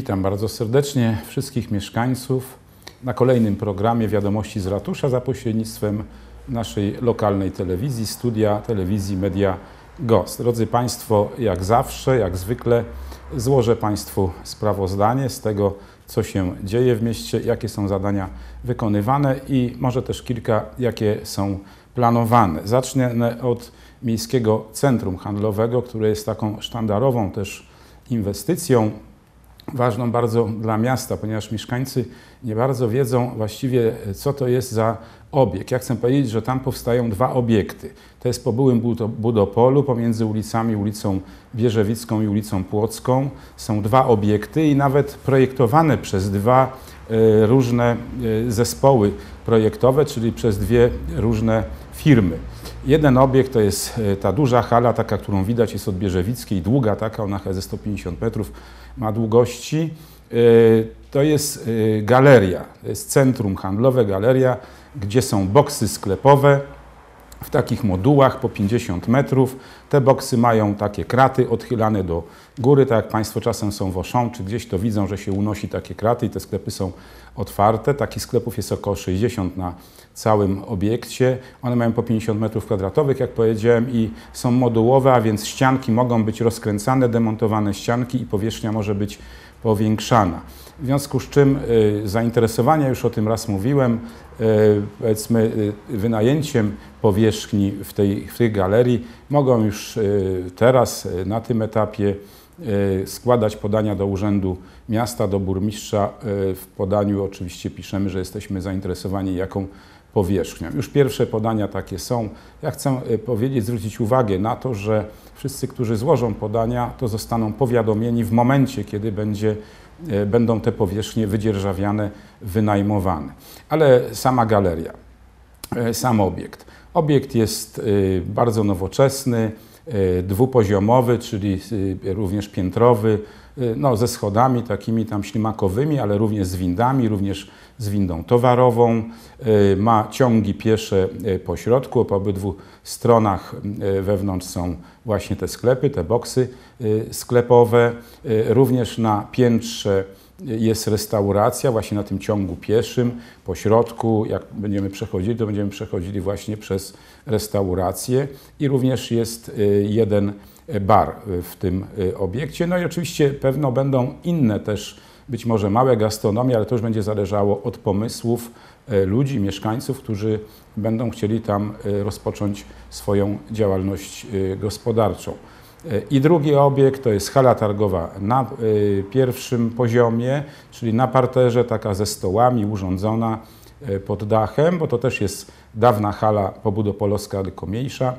Witam bardzo serdecznie wszystkich mieszkańców na kolejnym programie Wiadomości z Ratusza za pośrednictwem naszej lokalnej telewizji, studia telewizji Media Ghost. Drodzy Państwo, jak zawsze, jak zwykle złożę Państwu sprawozdanie z tego, co się dzieje w mieście, jakie są zadania wykonywane i może też kilka, jakie są planowane. Zacznę od Miejskiego Centrum Handlowego, które jest taką sztandarową też inwestycją ważną bardzo dla miasta, ponieważ mieszkańcy nie bardzo wiedzą właściwie, co to jest za obiekt. Ja chcę powiedzieć, że tam powstają dwa obiekty. To jest po byłym Budopolu, pomiędzy ulicami, ulicą Wieżewicką i ulicą Płocką. Są dwa obiekty i nawet projektowane przez dwa e, różne e, zespoły projektowe, czyli przez dwie różne firmy. Jeden obiekt to jest e, ta duża hala, taka, którą widać, jest od Bierzewickiej, długa taka, ona chyba ze 150 metrów ma długości. E, to jest e, galeria, to jest centrum handlowe, galeria, gdzie są boksy sklepowe, w takich modułach po 50 metrów. Te boksy mają takie kraty odchylane do góry, tak jak Państwo czasem są w Auchan, czy gdzieś to widzą, że się unosi takie kraty i te sklepy są otwarte. Takich sklepów jest około 60 na całym obiekcie. One mają po 50 metrów kwadratowych, jak powiedziałem, i są modułowe, a więc ścianki mogą być rozkręcane, demontowane ścianki i powierzchnia może być powiększana. W związku z czym y, zainteresowania, już o tym raz mówiłem, y, powiedzmy y, wynajęciem powierzchni w tej, w tej galerii mogą już teraz na tym etapie składać podania do Urzędu Miasta, do burmistrza. W podaniu oczywiście piszemy, że jesteśmy zainteresowani jaką powierzchnią. Już pierwsze podania takie są. Ja chcę powiedzieć, zwrócić uwagę na to, że wszyscy, którzy złożą podania, to zostaną powiadomieni w momencie, kiedy będzie E, będą te powierzchnie wydzierżawiane, wynajmowane. Ale sama galeria, e, sam obiekt. Obiekt jest bardzo nowoczesny, dwupoziomowy, czyli również piętrowy, no, ze schodami takimi tam ślimakowymi, ale również z windami, również z windą towarową. Ma ciągi piesze po środku, po obydwu stronach wewnątrz są właśnie te sklepy, te boksy sklepowe. Również na piętrze jest restauracja właśnie na tym ciągu pieszym, po środku, jak będziemy przechodzili, to będziemy przechodzili właśnie przez restaurację i również jest jeden bar w tym obiekcie. No i oczywiście pewno będą inne też, być może małe gastronomie, ale to już będzie zależało od pomysłów ludzi, mieszkańców, którzy będą chcieli tam rozpocząć swoją działalność gospodarczą. I drugi obiekt to jest hala targowa na y, pierwszym poziomie, czyli na parterze, taka ze stołami urządzona y, pod dachem, bo to też jest dawna hala pobudopolowska, tylko mniejsza.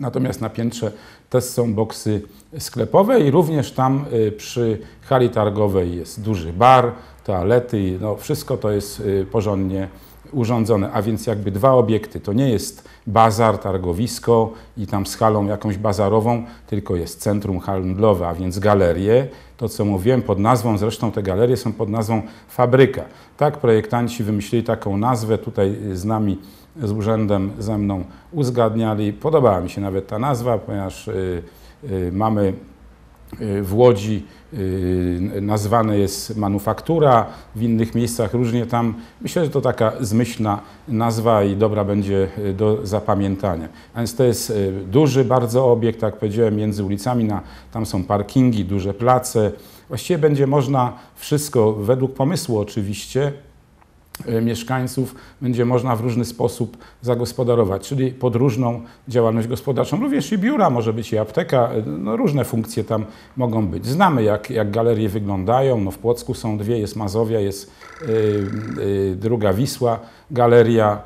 Natomiast na piętrze też są boksy sklepowe i również tam y, przy hali targowej jest duży bar, toalety, no wszystko to jest porządnie urządzone, a więc jakby dwa obiekty. To nie jest bazar, targowisko i tam z halą jakąś bazarową, tylko jest centrum handlowe, a więc galerie. To, co mówiłem, pod nazwą, zresztą te galerie są pod nazwą fabryka. Tak, projektanci wymyślili taką nazwę, tutaj z nami, z urzędem ze mną uzgadniali. Podobała mi się nawet ta nazwa, ponieważ y, y, mamy y, w Łodzi nazwane jest manufaktura, w innych miejscach różnie tam. Myślę, że to taka zmyślna nazwa i dobra będzie do zapamiętania. A więc to jest duży bardzo obiekt, tak jak powiedziałem, między ulicami, na, tam są parkingi, duże place. Właściwie będzie można wszystko, według pomysłu oczywiście, mieszkańców będzie można w różny sposób zagospodarować, czyli pod różną działalność gospodarczą. Również i biura, może być i apteka, e, no różne funkcje tam mogą być. Znamy, jak, jak galerie wyglądają. No w Płocku są dwie, jest Mazowia, jest yy, druga Wisła galeria.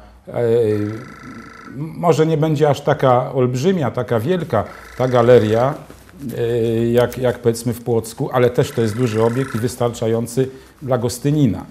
może nie będzie aż taka olbrzymia, taka wielka ta galeria, jak, jak powiedzmy w Płocku, ale też to jest duży obiekt i wystarczający dla Gostynina.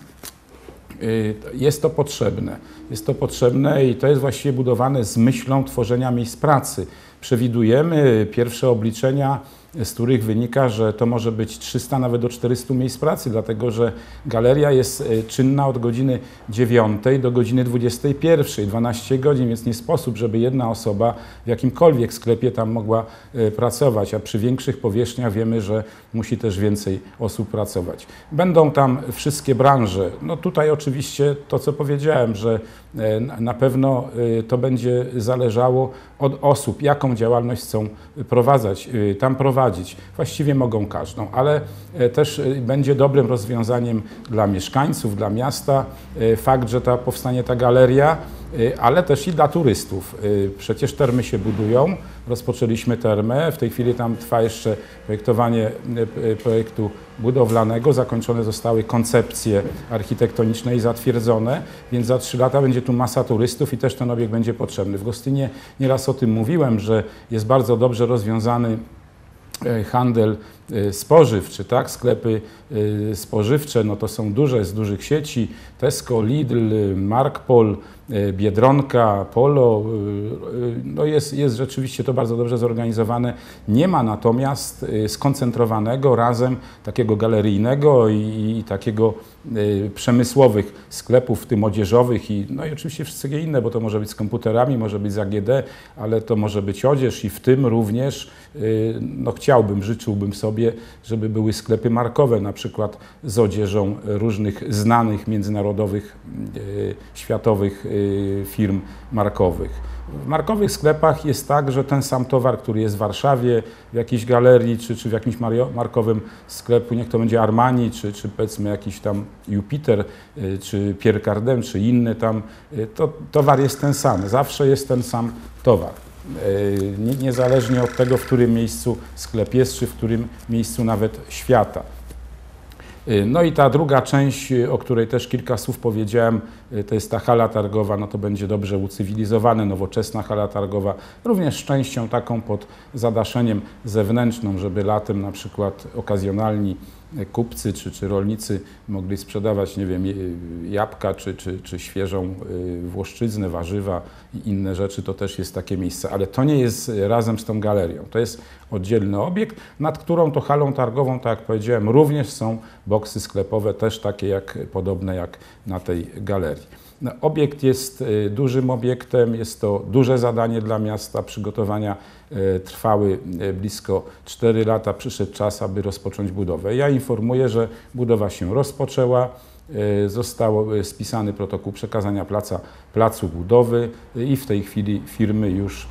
Y, jest to potrzebne. Jest to potrzebne i to jest właściwie budowane z myślą tworzenia miejsc pracy przewidujemy pierwsze obliczenia z których wynika, że to może być 300 nawet do 400 miejsc pracy, dlatego że galeria jest e, czynna od godziny 9 do godziny 21, 12 godzin, więc nie sposób, żeby jedna osoba w jakimkolwiek sklepie tam mogła e, pracować, a przy większych powierzchniach wiemy, że musi też więcej osób pracować. Będą tam wszystkie branże. No tutaj oczywiście to, co powiedziałem, że e, na pewno to będzie zależało od osób, jaką działalność chcą prowadzać, tam prowadzić prowadzić. Właściwie mogą każdą, ale e, też e, będzie dobrym rozwiązaniem dla mieszkańców, dla miasta e, fakt, że ta powstanie ta galeria, ale też i dla turystów. Przecież termy się budują, rozpoczęliśmy termę, w tej chwili tam trwa jeszcze projektowanie projektu budowlanego, zakończone zostały koncepcje architektoniczne i zatwierdzone, więc za trzy lata będzie tu masa turystów i też ten obiekt będzie potrzebny. W Gostynie nieraz o tym mówiłem, że jest bardzo dobrze rozwiązany handel e, spożywczy, tak? sklepy e, spożywcze, no to są duże z dużych sieci, Tesco, Lidl, Markpol, Biedronka, Polo, no jest, jest rzeczywiście to bardzo dobrze zorganizowane. Nie ma natomiast skoncentrowanego razem takiego galeryjnego i, i takiego przemysłowych sklepów, w tym odzieżowych i, no i oczywiście wszystkie inne, bo to może być z komputerami, może być z AGD, ale to może być odzież i w tym również no, chciałbym, życzyłbym sobie, żeby były sklepy markowe, na przykład z odzieżą różnych znanych międzynarodowych, e, światowych e, firm markowych. W markowych sklepach jest tak, że ten sam towar, który jest w Warszawie, w jakiejś galerii, czy, czy w jakimś markowym sklepu, niech to będzie Armani, czy, czy powiedzmy jakiś tam Jupiter, e, czy Pierre Cardin, czy inny tam, to towar jest ten sam. Zawsze jest ten sam towar. E, niezależnie od tego, w którym miejscu sklep jest, czy w którym miejscu nawet świata. E, no i ta druga część, o której też kilka słów powiedziałem, e, to jest ta hala targowa, no to będzie dobrze ucywilizowane, nowoczesna hala targowa, również częścią taką pod zadaszeniem zewnętrzną, żeby latem na przykład okazjonalni kupcy czy, czy rolnicy mogli sprzedawać, nie wiem, jabłka czy, czy, czy świeżą y, włoszczyznę, warzywa i inne rzeczy, to też jest takie miejsce. Ale to nie jest razem z tą galerią. To jest oddzielny obiekt, nad którą to halą targową, tak jak powiedziałem, również są boksy sklepowe, też takie jak, podobne jak na tej galerii. No, obiekt jest y, dużym obiektem, jest to duże zadanie dla miasta. Przygotowania y, trwały y, blisko 4 lata. Przyszedł czas, aby rozpocząć budowę. Ja informuję, że budowa się rozpoczęła. Został spisany protokół przekazania placa, placu budowy i w tej chwili firmy już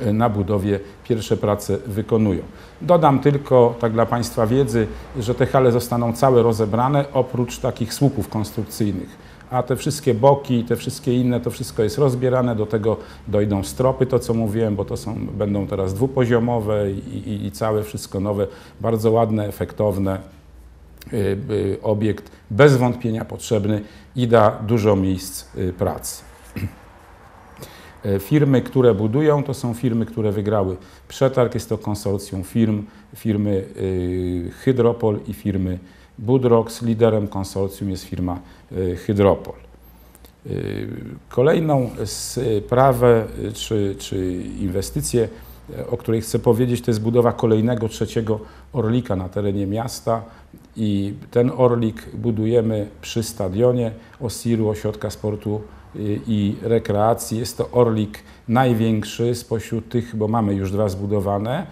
na budowie pierwsze prace wykonują. Dodam tylko, tak dla Państwa wiedzy, że te hale zostaną całe rozebrane, oprócz takich słupów konstrukcyjnych a te wszystkie boki, te wszystkie inne, to wszystko jest rozbierane, do tego dojdą stropy, to co mówiłem, bo to są, będą teraz dwupoziomowe i, i, i całe wszystko nowe, bardzo ładne, efektowne. Y, y, obiekt bez wątpienia potrzebny i da dużo miejsc y, pracy. Firmy, które budują, to są firmy, które wygrały przetarg. Jest to konsorcjum firm, firmy Hydropol i firmy Budrox. Liderem konsorcjum jest firma y, Hydropol. Y, kolejną sprawę czy, czy inwestycję, o której chcę powiedzieć, to jest budowa kolejnego trzeciego Orlika na terenie miasta i ten Orlik budujemy przy stadionie Osiru, Ośrodka Sportu y, i Rekreacji. Jest to Orlik największy spośród tych, bo mamy już dwa zbudowane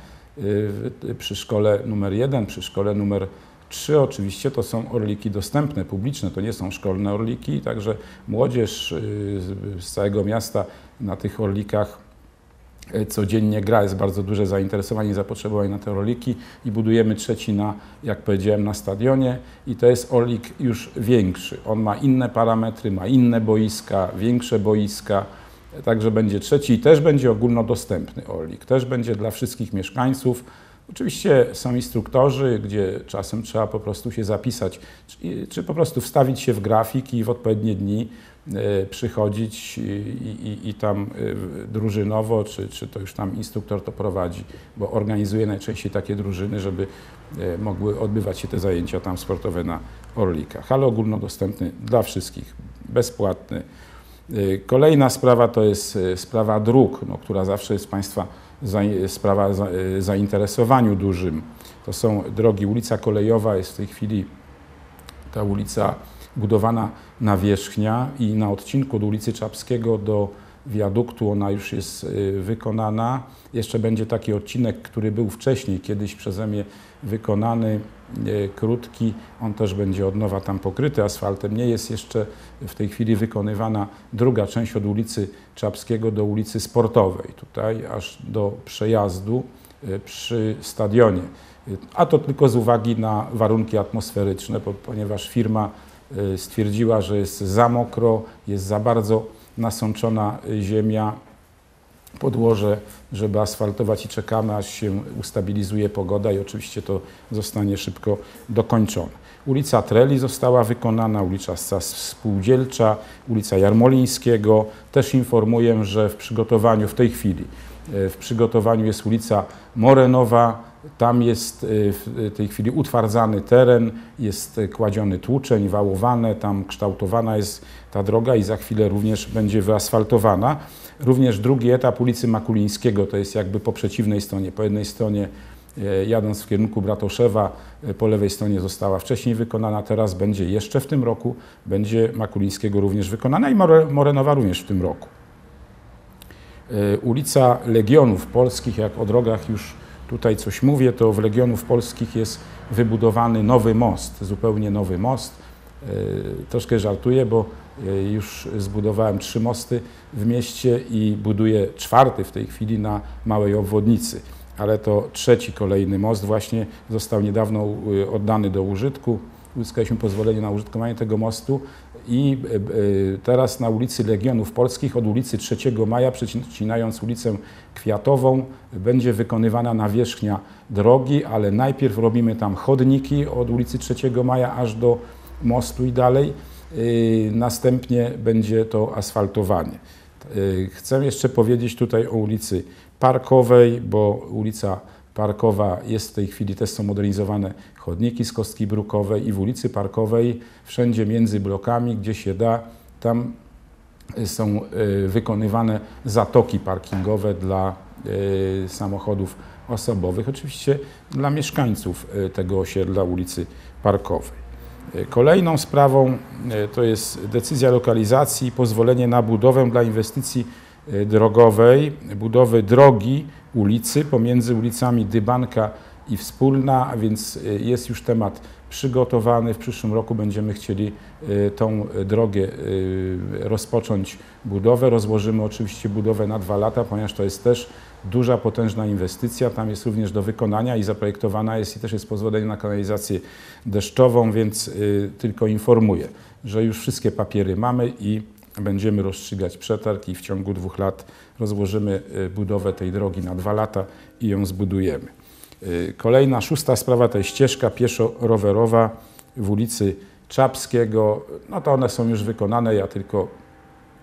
przy szkole numer jeden, przy szkole numer Trzy oczywiście to są orliki dostępne, publiczne, to nie są szkolne orliki, także młodzież y, z całego miasta na tych orlikach y, codziennie gra, jest bardzo duże zainteresowanie i zapotrzebowanie na te orliki i budujemy trzeci na, jak powiedziałem, na stadionie i to jest orlik już większy. On ma inne parametry, ma inne boiska, większe boiska, także będzie trzeci i też będzie ogólnodostępny orlik, też będzie dla wszystkich mieszkańców. Oczywiście są instruktorzy, gdzie czasem trzeba po prostu się zapisać, czy, po prostu wstawić się w grafik i w odpowiednie dni y, przychodzić i, i, i, tam y, drużynowo, czy, czy to już tam instruktor to prowadzi, bo organizuje najczęściej takie drużyny, żeby y, mogły odbywać się te zajęcia tam sportowe na Orlikach. Ale ogólnodostępny dla wszystkich, bezpłatny. Kolejna sprawa to jest sprawa dróg, no, która zawsze jest Państwa sprawa zainteresowaniu dużym. To są drogi, ulica Kolejowa jest w tej chwili ta ulica budowana nawierzchnia i na odcinku od ulicy Czapskiego do wiaduktu ona już jest y, wykonana. Jeszcze będzie taki odcinek, który był wcześniej kiedyś przeze mnie wykonany, y, krótki. On też będzie od nowa tam pokryty asfaltem. Nie jest jeszcze w tej chwili wykonywana druga część od ulicy Czapskiego do ulicy Sportowej, tutaj aż do przejazdu y, przy stadionie. A to tylko z uwagi na warunki atmosferyczne, ponieważ firma stwierdziła, że jest za mokro, jest za bardzo nasączona ziemia, podłoże, żeby asfaltować i czekamy, aż się ustabilizuje pogoda i oczywiście to zostanie szybko dokończone. Ulica Treli została wykonana, ulica Spółdzielcza, ulica Jarmolińskiego. Też informuję, że w przygotowaniu w tej chwili, w przygotowaniu jest ulica Morenowa, tam jest y, w tej chwili utwardzany teren, jest kładziony tłuczeń, wałowane, tam kształtowana jest ta droga i za chwilę również będzie wyasfaltowana. Również drugi etap ulicy Makulińskiego, to jest jakby po przeciwnej stronie. Po jednej stronie jadąc w kierunku Bratoszewa, po lewej stronie została wcześniej wykonana, teraz będzie jeszcze w tym roku, będzie Makulińskiego również wykonana i Morenowa również w tym roku. Ulica Legionów Polskich, jak o drogach już tutaj coś mówię, to w Legionów Polskich jest wybudowany nowy most, zupełnie nowy most. E, troszkę żartuję, bo e, już zbudowałem trzy mosty w mieście i buduję czwarty w tej chwili na małej obwodnicy. Ale to trzeci kolejny most właśnie został niedawno oddany do użytku. Uzyskaliśmy pozwolenie na użytkowanie tego mostu i e, e, teraz na ulicy Legionów Polskich od ulicy 3 Maja, przecinając ulicę Kwiatową, będzie wykonywana nawierzchnia drogi, ale najpierw robimy tam chodniki od ulicy 3 Maja aż do mostu i dalej. E, następnie będzie to asfaltowanie. Chcę jeszcze powiedzieć tutaj o ulicy Parkowej, bo ulica Parkowa jest w tej chwili, też są modernizowane chodniki z kostki brukowej i w ulicy Parkowej, wszędzie między blokami, gdzie się da, tam są e, wykonywane zatoki parkingowe dla e, samochodów osobowych, oczywiście dla mieszkańców tego osiedla ulicy Parkowej. Kolejną sprawą to jest decyzja lokalizacji i pozwolenie na budowę dla inwestycji drogowej, budowy drogi ulicy pomiędzy ulicami Dybanka i Wspólna, a więc y, jest już temat przygotowany. W przyszłym roku będziemy chcieli y, tą drogę y, rozpocząć budowę. Rozłożymy oczywiście budowę na dwa lata, ponieważ to jest też duża, potężna inwestycja. Tam jest również do wykonania i zaprojektowana jest i też jest pozwolenie na kanalizację deszczową, więc tylko informuję, że już wszystkie papiery mamy i będziemy rozstrzygać przetarg i w ciągu dwóch lat rozłożymy budowę tej drogi na dwa lata i ją zbudujemy. Y, kolejna, szósta sprawa to jest ścieżka pieszo-rowerowa w ulicy Czapskiego. No to one są już wykonane, ja tylko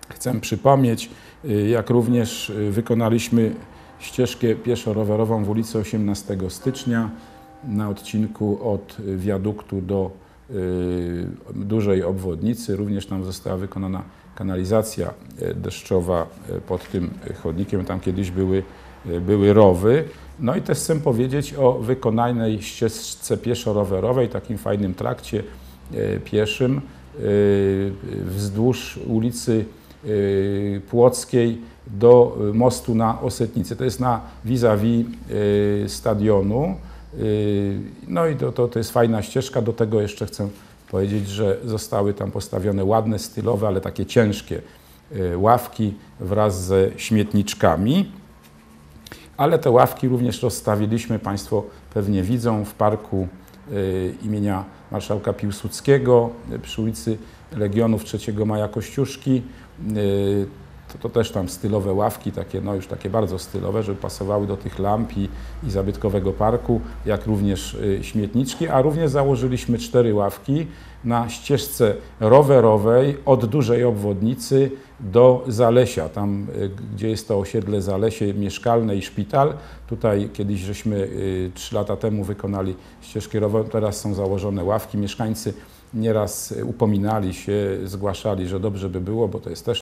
chcę przypomnieć, y, jak również y, wykonaliśmy ścieżkę pieszo-rowerową w ulicy 18 stycznia na odcinku od wiaduktu do dużej obwodnicy. Również tam została wykonana kanalizacja deszczowa pod tym chodnikiem. Tam kiedyś były, były rowy. No i też chcę powiedzieć o wykonanej ścieżce pieszo-rowerowej, takim fajnym trakcie e, pieszym e, wzdłuż ulicy e, Płockiej do mostu na Osetnicy. To jest na vis-a-vis stadionu. No i to, to, to jest fajna ścieżka. Do tego jeszcze chcę powiedzieć, że zostały tam postawione ładne, stylowe, ale takie ciężkie ławki wraz ze śmietniczkami ale te ławki również rozstawiliśmy, Państwo pewnie widzą, w parku y, imienia marszałka Piłsudskiego y, przy ulicy Legionów 3 Maja Kościuszki. Y, to, to, też tam stylowe ławki, takie, no już takie bardzo stylowe, żeby pasowały do tych lamp i, i zabytkowego parku, jak również śmietniczki, a również założyliśmy cztery ławki na ścieżce rowerowej od dużej obwodnicy do Zalesia, tam y, gdzie jest to osiedle Zalesie mieszkalne i szpital. Tutaj kiedyś żeśmy y, trzy lata temu wykonali ścieżkę rowerową, teraz są założone ławki. Mieszkańcy nieraz upominali się, zgłaszali, że dobrze by było, bo to jest też